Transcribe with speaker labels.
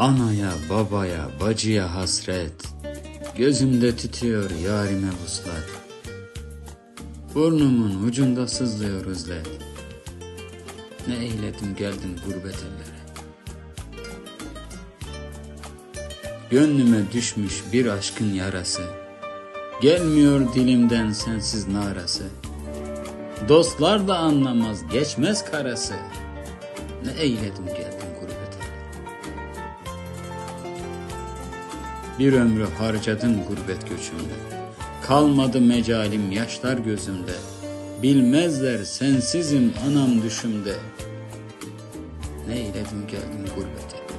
Speaker 1: Anaya, babaya, bacıya hasret. Gözümde tütüyor yarime vuslat. Burnumun ucunda sızlıyor üzlet. Ne eyledim geldim gurbet ellere. Gönlüme düşmüş bir aşkın yarası. Gelmiyor dilimden sensiz narası. Dostlar da anlamaz geçmez karası. Ne eyledim geldim Bir ömrü harcadım gurbet göçümde. Kalmadı mecalim yaşlar gözümde. Bilmezler sensizim anam düşümde. Ne eyledim geldim gurbete.